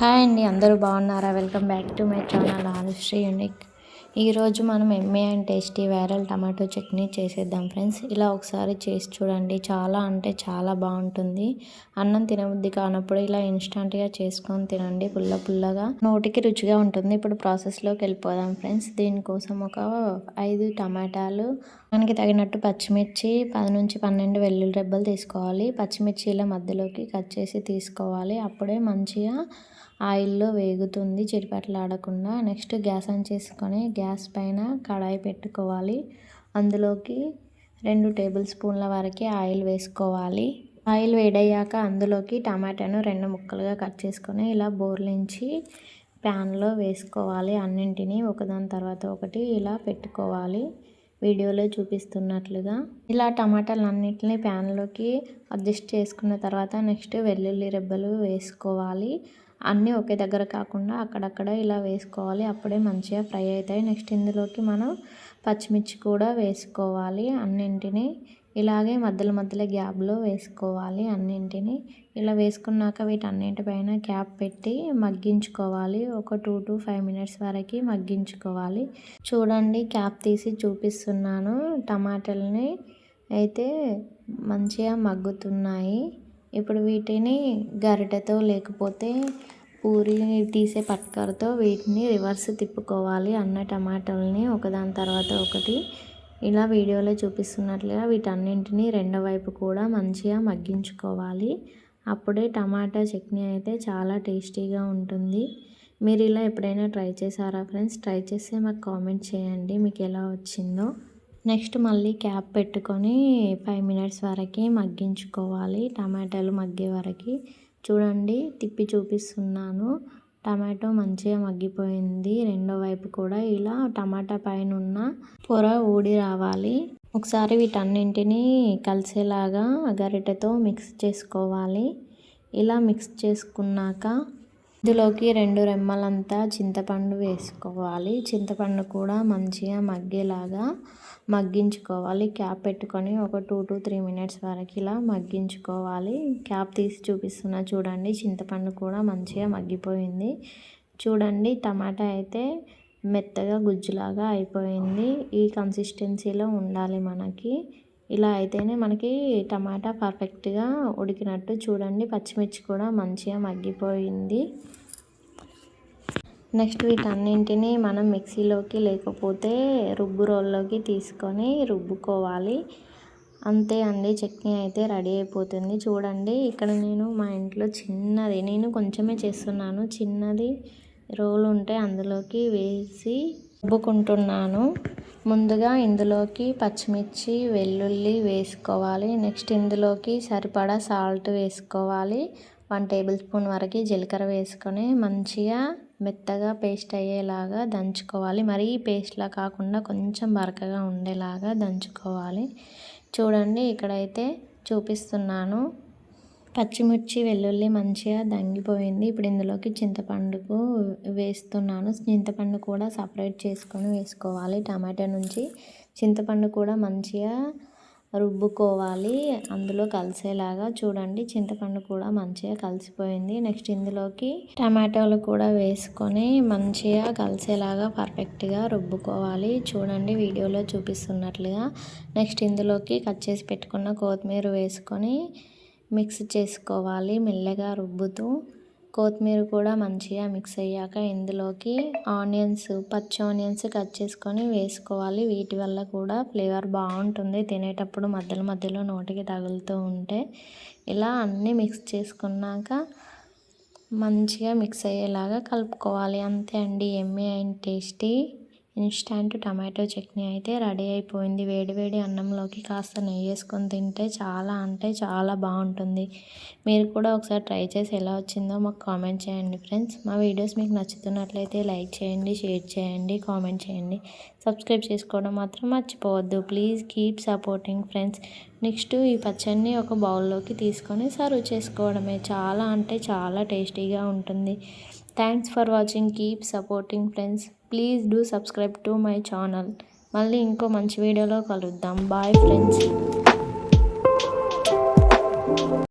Hi అండి అందరూ బాగున్నారా? Welcome back to my channel. Anushri unique. ఈరోజు మనం MA and tasty viral tomato chutney చేసేద్దాం ఫ్రెండ్స్. ఇలా ఒకసారి చేసి చూడండి. చాలా అంటే చాలా బాగుంటుంది. అన్నం తినబుద్ధి కానప్పుడు ఇలా ఇన్స్టంట్గా చేసుకొని తినండి. పుల్ల పుల్లగా. నోటికి రుచిగా ఉంటుంది. ఇప్పుడు ప్రాసెస్లోకి వెళ్ళిపోదాం ఫ్రెండ్స్. దీనికోసం ఒక ఐదు టమాటాలు మనకి తగినట్టు పచ్చిమిర్చి పది నుంచి పన్నెండు వెల్లుల్లి రెబ్బలు తీసుకోవాలి. పచ్చిమిర్చి ఇలా మధ్యలోకి కట్ చేసి తీసుకోవాలి. అప్పుడే మంచిగా ఆయిల్లో వేగుతుంది. ఆడకుండా నెక్స్ట్ గ్యాస్ ఆన్ చేసుకొని గ్యాస్ పైన కడాయి పెట్టుకోవాలి. అందులోకి రెండు టేబుల్ స్పూన్ల వరకు ఆయిల్ వేసుకోవాలి. ఆయిల్ వేడయ్యాక అందులోకి టమాటాను రెండు ముక్కలుగా కట్ చేసుకొని ఇలా బోర్లించి ప్యాన్లో వేసుకోవాలి. అన్నింటినీ ఒకదాని తర్వాత ఒకటి ఇలా పెట్టుకోవాలి. వీడియోలో చూపిస్తున్నట్లుగా. ఇలా టమాటాలు అన్నింటినీ ప్యాన్లోకి అడ్జస్ట్ చేసుకున్న తర్వాత నెక్స్ట్ వెల్లుల్లి రెబ్బలు వేసుకోవాలి. అన్నీ ఒకే దగ్గర కాకుండా అక్కడక్కడ ఇలా వేసుకోవాలి. అప్పుడే మంచిగా ఫ్రై అవుతాయి. నెక్స్ట్ ఇందులోకి మనం పచ్చిమిర్చి కూడా వేసుకోవాలి. అన్నింటినీ ఇలాగే మధ్యలో మధ్యలో గ్యాప్లో వేసుకోవాలి. అన్నింటినీ ఇలా వేసుకున్నాక వీటన్నింటిపైన క్యాప్ పెట్టి మగ్గించుకోవాలి. ఒక టూ టు ఫైవ్ మినిట్స్ వరకు మగ్గించుకోవాలి. చూడండి క్యాప్ తీసి చూపిస్తున్నాను. టమాటాలని అయితే మంచిగా మగ్గుతున్నాయి. ఇప్పుడు వీటిని గరిటెతో లేకపోతే పూరి తీసే పట్కరతో వీటిని రివర్స్ తిప్పుకోవాలి అన్న టమాటాలని ఒకదాని తర్వాత ఒకటి ఇలా వీడియోలో చూపిస్తున్నట్లుగా వీటన్నింటినీ రెండో వైపు కూడా మంచిగా మగ్గించుకోవాలి. అప్పుడే టమాటా చట్నీ అయితే చాలా టేస్టీగా ఉంటుంది. మీరు ఇలా ఎప్పుడైనా ట్రై చేశారా ఫ్రెండ్స్? ట్రై చేస్తే మాకు కామెంట్ చేయండి మీకు ఎలా వచ్చిందో. నెక్స్ట్ మళ్ళీ క్యాప్ పెట్టుకొని ఫైవ్ మినిట్స్ వరకు మగ్గించుకోవాలి టమాటాలు మగ్గే వరకు. చూడండి తిప్పి చూపిస్తున్నాను. టమాటో మంచిగా మగ్గిపోయింది. రెండో వైపు కూడా ఇలా టమాటా పైన ఉన్న పొర ఊడి రావాలి. ఒకసారి వీటన్నింటినీ కలిసేలాగా గరిటెతో మిక్స్ చేసుకోవాలి. ఇలా మిక్స్ చేసుకున్నాక ఇందులోకి రెండు రెమ్మలంతా చింతపండు వేసుకోవాలి. చింతపండు కూడా మంచిగా మగ్గేలాగా మగ్గించుకోవాలి. క్యాప్ పెట్టుకొని ఒక టూ టు త్రీ మినిట్స్ వరకు ఇలా మగ్గించుకోవాలి. క్యాప్ తీసి చూపిస్తున్నా చూడండి. చింతపండు కూడా మంచిగా మగ్గిపోయింది. చూడండి టమాటా అయితే మెత్తగా గుజ్జులాగా అయిపోయింది. ఈ కన్సిస్టెన్సీలో ఉండాలి మనకి. ఇలా అయితేనే మనకి టమాటా పర్ఫెక్ట్గా ఉడికినట్టు చూడండి. పచ్చిమిర్చి కూడా మంచిగా మగ్గిపోయింది. నెక్స్ట్ వీటన్నింటినీ మనం మిక్సీలోకి లేకపోతే రుబ్బు రోల్లోకి తీసుకొని రుబ్బుకోవాలి. అంతే అండి. చట్నీ అయితే రెడీ అయిపోతుంది. చూడండి ఇక్కడ నేను మా ఇంట్లో చిన్నది నేను కొంచెమే చేస్తున్నాను. చిన్నది రోల్ ఉంటే అందులోకి వేసి రుబ్బుకుంటున్నాను. ముందుగా ఇందులోకి పచ్చిమిర్చి వెల్లుల్లి వేసుకోవాలి. నెక్స్ట్ ఇందులోకి సరిపడా సాల్ట్ వేసుకోవాలి. వన్ టేబుల్ స్పూన్ వరకు జీలకర్ర వేసుకొని మంచిగా మెత్తగా పేస్ట్ అయ్యేలాగా దంచుకోవాలి. మరీ పేస్ట్లా కాకుండా కొంచెం బరకగా ఉండేలాగా దంచుకోవాలి. చూడండి ఇక్కడైతే చూపిస్తున్నాను. పచ్చిమిర్చి వెల్లుల్లి మంచిగా దంగిపోయింది. ఇప్పుడు ఇందులోకి చింతపండుకు వేస్తున్నాను. చింతపండు కూడా సపరేట్ చేసుకొని వేసుకోవాలి. టమాటా నుంచి చింతపండు కూడా మంచిగా రుబ్బుకోవాలి. అందులో కలిసేలాగా చూడండి. చింతపండు కూడా మంచిగా కలిసిపోయింది. నెక్స్ట్ ఇందులోకి టమాటోలు కూడా వేసుకొని మంచిగా కలిసేలాగా పర్ఫెక్ట్గా రుబ్బుకోవాలి. చూడండి వీడియోలో చూపిస్తున్నట్లుగా. నెక్స్ట్ ఇందులోకి కట్ చేసి పెట్టుకున్న కొత్తిమీర వేసుకొని మిక్స్ చేసుకోవాలి మెల్లగా రుబ్బుతూ. కొత్తిమీర కూడా మంచిగా మిక్స్ అయ్యాక ఇందులోకి ఆనియన్స్ పచ్చి ఆనియన్స్ కట్ చేసుకొని వేసుకోవాలి. వీటి వల్ల కూడా ఫ్లేవర్ బాగుంటుంది. తినేటప్పుడు మధ్యలో మధ్యలో నోటికి తగులుతూ ఉంటే ఇలా అన్నీ మిక్స్ చేసుకున్నాక మంచిగా మిక్స్ అయ్యేలాగా కలుపుకోవాలి. అంతే అండి. ఎమ్మె and tasty. Instant tomato chutney అయితే రెడీ అయిపోయింది. వేడివేడి అన్నంలోకి కాస్త నెయ్యి వేసుకొని తింటే చాలా అంటే చాలా బాగుంటుంది. మీరు కూడా ఒకసారి ట్రై చేసి ఎలా వచ్చిందో మాకు కామెంట్ చేయండి ఫ్రెండ్స్. మా వీడియోస్ మీకు నచ్చుతున్నట్లయితే లైక్ చేయండి షేర్ చేయండి కామెంట్ చేయండి. సబ్స్క్రైబ్ చేసుకోవడం మాత్రం మర్చిపోవద్దు. Please keep supporting friends. Next ఈ పచ్చడిని ఒక బౌల్లోకి తీసుకొని సర్వ్ చేసుకోవడమే. చాలా అంటే చాలా టేస్టీగా ఉంటుంది. Thanks for watching. Keep supporting friends. Please do subscribe to my channel మళ్ళీ ఇంకో మంచి వీడియోలో కలుద్దాం. Bye friends